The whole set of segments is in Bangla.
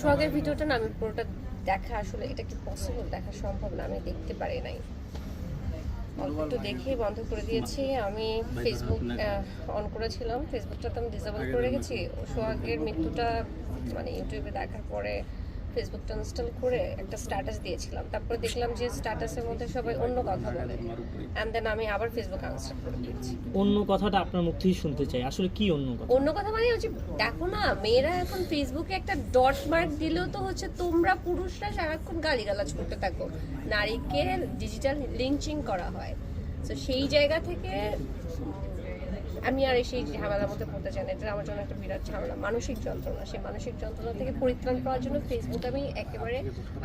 সোহাগের ভিডিওটা না আমি পুরোটা দেখা আসলে এটা কি পসিবল দেখা সম্ভব না আমি দেখতে পারি নাই। অল্প একটু দেখে বন্ধ করে দিয়েছি। আমি ফেসবুক অন করেছিলাম। ফেসবুকটা তো আমি ডিসেবল করে রেখেছি। সোহাগের মৃত্যুটা মানে ইউটিউবে দেখার পরে ফেসবুকটা ইনস্টল করে একটা স্ট্যাটাস দিয়েছিলাম। তারপরে দেখলাম যে স্ট্যাটাসের মধ্যে সবাই অন্য কথা বলে। অ্যান্ড দেন আমি আবার ফেসবুক আনস্টল করে দিয়েছি। অন্য কথাটা আপনার মুখ থেকেই শুনতে চাই। আসলে কি অন্য কথা? অন্য কথা মানে হচ্ছে দেখো না মেয়েরা এখন ফেসবুকে একটা ডট মার্ক দিলেও তো হচ্ছে তোমরা পুরুষরা সারাক্ষণ গালিগালাজ করতে থাকো। নারীকে ডিজিটাল লিঞ্চিং করা হয়। তো সেই জায়গা থেকে আমি আর সেই ঝামেলার মধ্যে পড়তে চাই না, এটা আমার জন্য একটা বিরাট ঝামেলা। মানসিক যন্ত্রণা, সেই মানসিক যন্ত্রণা থেকে পরিত্রাণ পাওয়ার জন্য ফেসবুক আমি একেবারে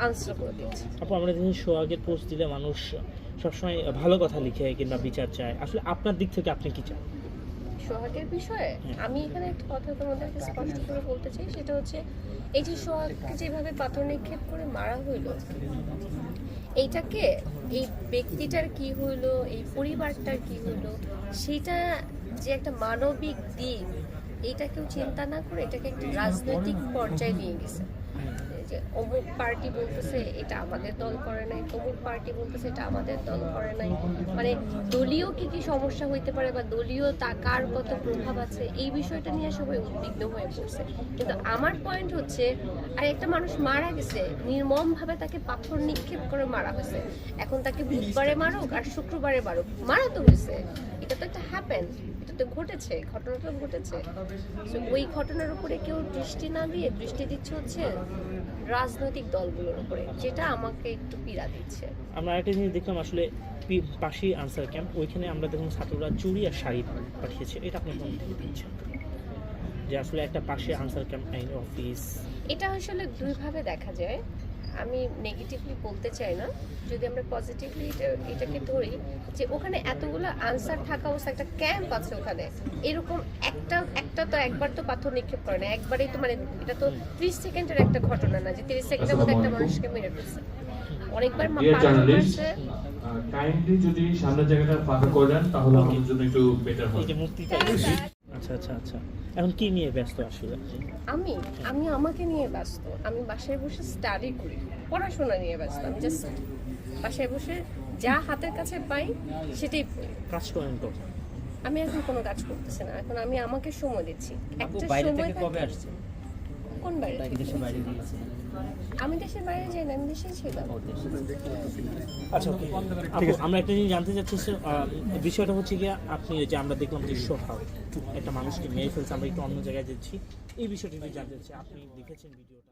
আনসার করে দিয়েছি। আপু, আমরা যেদিন শো আগে পোস্ট দিলে মানুষ সবসময় ভালো কথা লিখে কিংবা বিচার চায়। আসলে আপনার দিক থেকে আপনি কি চান? সোহাগের বিষয়ে আমি এখানে একটা কথা তোমাদেরকে স্পষ্ট করে বলতে চাই সেটা হচ্ছে এই যে সোহাগকে যেভাবে পাথর নিক্ষেপ করে মারা হইল এইটাকে এই ব্যক্তিটার কি হইল এই পরিবারটার কি হইল সেটা যে একটা মানবিক দিক এটা কেউ চিন্তা না করে এটাকে একটা রাজনৈতিক পর্যায়ে নিয়ে গেছে। যে অমুক পার্টি বলতেছে, এটা আমাদের দল করে নাই। তমুক পার্টি বলতেছে, এটা আমাদের দল করে নাই। মানে দলীয় কি কি সমস্যা হইতে পারে বা দলীয় তা কার কত প্রভাব আছে, এই বিষয়টা নিয়ে সবাই উদ্বিগ্ন হয়ে পড়ছে। কিন্তু আমার পয়েন্ট হচ্ছে, আর একটা মানুষ মারা গেছে নির্মম ভাবে তাকে পাথর নিক্ষেপ করে মারা হয়েছে। এখন তাকে বুধবারে মারুক আর শুক্রবারে মারুক, মারা তো হয়েছে। এটা তো একটা হ্যাপেন তো ঘটেছে ঘটনাটা ঘটেছে। ওই ঘটনার উপরে কেউ দৃষ্টি না দিয়ে দৃষ্টি দিচ্ছে হচ্ছে রাজনৈতিক দলগুলোর উপরে যেটা আমাকে একটু পীড়া দিচ্ছে। আমরা একটা জিনিস দেখলাম আসলে পি- পাশেই আনসার ক্যাম্প ওইখানে আমরা দেখলাম ছাত্ররা চুরি আর শাড়ি পাঠিয়েছে। এটা আপনি কোন থেকে দিচ্ছেন যে আসলে একটা পাশে আনসার ক্যাম্প আইন অফিস। এটা আসলে দুইভাবে দেখা যায়। আমি নেগেটিভলি বলতে চাই না যদি আমরা পজিটিভলি এটাকে ধরি যে ওখানে এতগুলো আনসার থাকা অবস্থা একটা ক্যাম্প আছে ওখানে। এরকম একটা একটা তো একবার তো পাথর নিক্ষেপ করে না একবারেই তো মানে এটা তো ত্রিশ সেকেন্ডের একটা ঘটনা না যে তিরিশ সেকেন্ডের মধ্যে একটা মানুষকে মেরে ফেলছে। অনেকবার কাইন্ডলি যদি সামনের জায়গাটা ফাঁকা করে দেন তাহলে আমাদের জন্য একটু বেটার এই আচ্ছা আচ্ছা আচ্ছা। এখন কি নিয়ে ব্যস্ত আসলে? আমি আমি আমাকে নিয়ে ব্যস্ত। আমি বাসায় বসে স্টাডি করি। পড়াশোনা নিয়ে ব্যস্ত। আমি জাস্ট বাসায় বসে যা হাতের কাছে পাই সেটাই পড়ি। কাজ করেন তো? আমি এখন কোনো কাজ করতেছি না। এখন আমি আমাকে সময় দিচ্ছি। একটা সময় থেকে কবে আসছে কোন বাইরে দেশের বাইরে গিয়েছে। আমি দেশের বাইরে যাই না আমি দেশে ছিলাম। আচ্ছা ওকে। আপু, আমরা একটা জিনিস জানতে চাচ্ছি আহ, বিষয়টা হচ্ছে কি আপনি যে আমরা দেখলাম যে সোহাগ একটা মানুষকে মেরে ফেলছে আমরা একটু অন্য জায়গায় যাচ্ছি। এই বিষয়টি জানতে চাচ্ছি আপনি দেখেছেন ভিডিওটা?